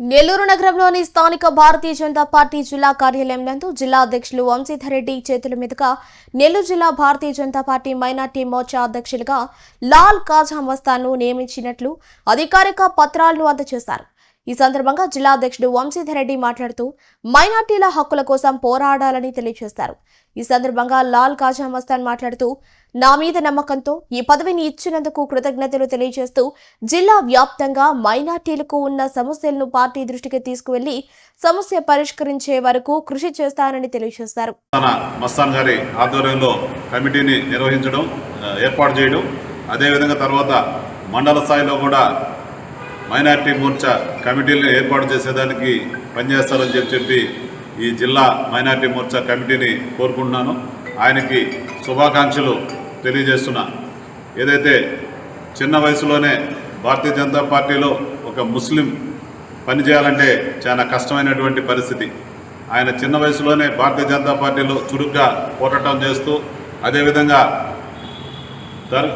నెల్లూరు నగరంలోని స్థానిక భారతీయ జనతా పార్టీ జిల్లా కార్యాలయం నందు జిల్లా అధ్యక్షులు వంశీధర్ రెడ్డి చేతుల మీదుగా నెల్లూరు జిల్లా భారతీయ జనతా పార్టీ మైనార్టీ మోర్చా అధ్యక్షులుగా లాల్ కాజాం వస్తాను నియమించినట్లు అధికారిక పత్రాలను అందజేశారు. ఈ సందర్భంగా జిల్లా అధ్యక్షుడు వంశీధర్ రెడ్డి మాట్లాడుతూ మైనార్టీల హక్కుల కోసం పోరాడాలని తెలియజేశారు. ఈ సందర్భంగా లాల్ కాజా మస్తాన్ మాట్లాడుతూ నా మీద నమ్మకంతో ఈ పదవిని ఇచ్చినందుకు కృతజ్ఞతలు తెలియజేస్తూ జిల్లా వ్యాప్తంగా మైనార్టీలకు ఉన్న సమస్యలను పార్టీ దృష్టికి తీసుకువెళ్ళి సమస్య పరిష్కరించే వరకు కృషి చేస్తానని తెలియజేశారు. మస్తాన్ గారి ఆధ్వర్యంలో కమిటీని నిర్వహించడం ఏర్పాటు చేయడం అదేవిధంగా తర్వాత మండల స్థాయిలో కూడా మైనార్టీ మోర్చా కమిటీలు ఏర్పాటు చేసేదానికి పనిచేస్తారని చెప్పి చెప్పి ఈ జిల్లా మైనార్టీ మోర్చా కమిటీని కోరుకుంటున్నాను. ఆయనకి శుభాకాంక్షలు తెలియజేస్తున్నా. ఏదైతే చిన్న వయసులోనే భారతీయ జనతా పార్టీలో ఒక ముస్లిం పనిచేయాలంటే చాలా కష్టమైనటువంటి పరిస్థితి. ఆయన చిన్న వయసులోనే భారతీయ జనతా పార్టీలో చురుగ్గా పోరాటం చేస్తూ అదేవిధంగా దర్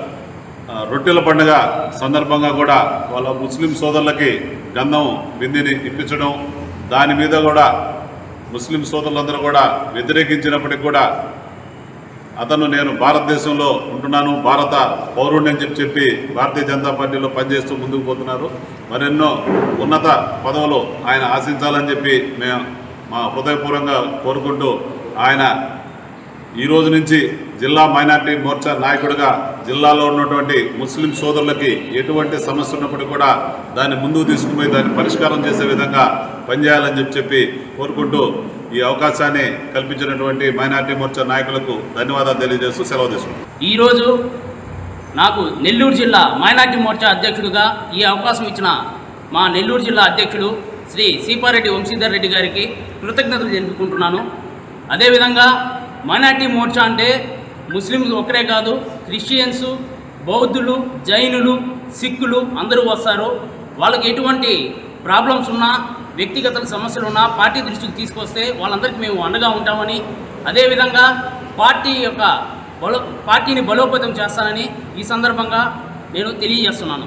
రొట్టెల పండుగ సందర్భంగా కూడా వాళ్ళ ముస్లిం సోదరులకి గంధం బిందిని ఇప్పించడం దాని మీద కూడా ముస్లిం సోదరులందరూ కూడా వ్యతిరేకించినప్పటికి కూడా అతను నేను భారతదేశంలో ఉంటున్నాను భారత పౌరుడిని అని చెప్పి చెప్పి భారతీయ జనతా పార్టీలో పనిచేస్తూ ముందుకు పోతున్నారు. మరెన్నో ఉన్నత పదవులు ఆయన ఆశించాలని చెప్పి మేము మా హృదయపూర్వకంగా కోరుకుంటూ ఆయన ఈ రోజు నుంచి జిల్లా మైనార్టీ మోర్చా నాయకుడిగా జిల్లాలో ఉన్నటువంటి ముస్లిం సోదరులకి ఎటువంటి సమస్య ఉన్నప్పుడు కూడా దాన్ని ముందుకు తీసుకుపోయి దాన్ని పరిష్కారం చేసే విధంగా పనిచేయాలని చెప్పి చెప్పి కోరుకుంటూ ఈ అవకాశాన్ని కల్పించినటువంటి మైనార్టీ మోర్చా నాయకులకు ధన్యవాదాలు తెలియజేస్తూ సెలవు తీసుకుంటాం ఈరోజు నాకు నెల్లూరు జిల్లా మైనార్టీ మోర్చా అధ్యక్షుడిగా ఈ అవకాశం ఇచ్చిన మా నెల్లూరు జిల్లా అధ్యక్షుడు శ్రీ సీపారెడ్డి వంశీధర్ రెడ్డి గారికి కృతజ్ఞతలు తెలుపుకుంటున్నాను. అదేవిధంగా మైనార్టీ మోర్చా అంటే ముస్లింలు ఒకరే కాదు క్రిస్టియన్స్ బౌద్ధులు జైనులు సిక్కులు అందరూ వస్తారు. వాళ్ళకి ఎటువంటి ప్రాబ్లమ్స్ ఉన్నా వ్యక్తిగత సమస్యలు ఉన్నా పార్టీ దృష్టికి తీసుకొస్తే వాళ్ళందరికీ మేము అండగా ఉంటామని అదేవిధంగా పార్టీ యొక్క బలో పార్టీని బలోపేతం చేస్తానని ఈ సందర్భంగా నేను తెలియజేస్తున్నాను.